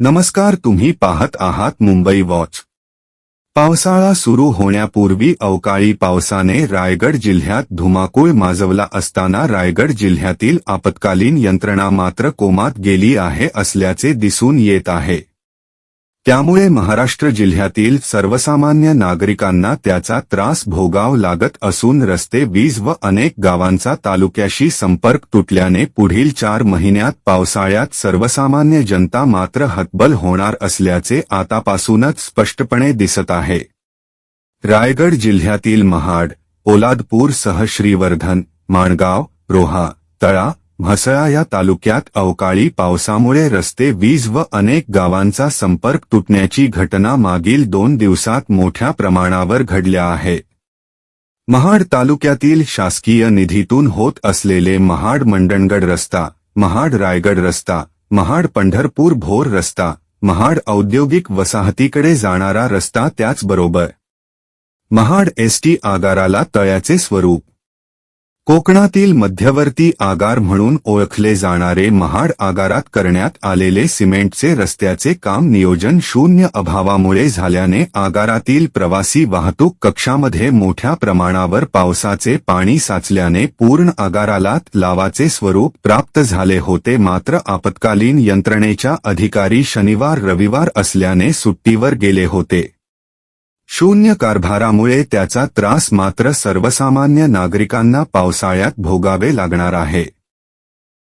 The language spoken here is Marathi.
नमस्कार तुम्ही पाहत आहात मुंबई वॉच. पावसाळा सुरू होण्यापूर्वी अवकाळी पावसाने रायगड जिल्ह्यात धुमाकूळ माजवला असताना रायगड जिल्ह्यातील आपत्कालीन यंत्रणा मात्र कोमात गेली आहे असल्याचे दिसून येत आहे. त्यामुळे महाराष्ट्र जिल्ह्यातील सर्वसामान्य नागरिकांना त्याचा त्रास भोगाव लागत असून रस्ते वीज व अनेक गावांचा तालुक्याशी संपर्क तुटल्याने पुढील चार महिन्यात पावसाळ्यात सर्वसामान्य जनता मात्र हतबल होणार असल्याचे आतापासूनच स्पष्टपणे दिसत आहे. रायगड जिल्ह्यातील महाड पोलादपूर सह श्रीवर्धन माणगाव रोहा तळा म्हसळा या तालुक्यात अवकाळी पावसामुळे रस्ते वीज व अनेक गावांचा संपर्क तुटण्याची घटना मागील दोन दिवसात मोठ्या प्रमाणावर घडल्या आहे. महाड तालुक्यातील शासकीय निधीतून होत असलेले महाड मंडणगड रस्ता महाड रायगड रस्ता महाड पंढरपूर भोर रस्ता महाड औद्योगिक वसाहतीकडे जाणारा रस्ता त्याचबरोबर. महाड एसटी आगाराला तळ्याचे स्वरूप. कोकणातील मध्यवर्ती आगार म्हणून ओळखले जाणारे महाड आगारात करण्यात आलेले सिमेंटचे रस्त्याचे काम नियोजन शून्य अभावामुळे झाल्याने आगारातील प्रवासी वाहतूक कक्षामध्ये मोठ्या प्रमाणावर पावसाचे पाणी साचल्याने पूर्ण आगाराला लावाचे स्वरूप प्राप्त झाले होते. मात्र आपत्कालीन यंत्रणेच्या अधिकारी शनिवार रविवार असल्याने सुट्टीवर गेले होते. शून्य कारभारामुळे त्याचा त्रास मात्र सर्वसामान्य नागरिकांना पावसाळ्यात भोगावे लागणार आहे.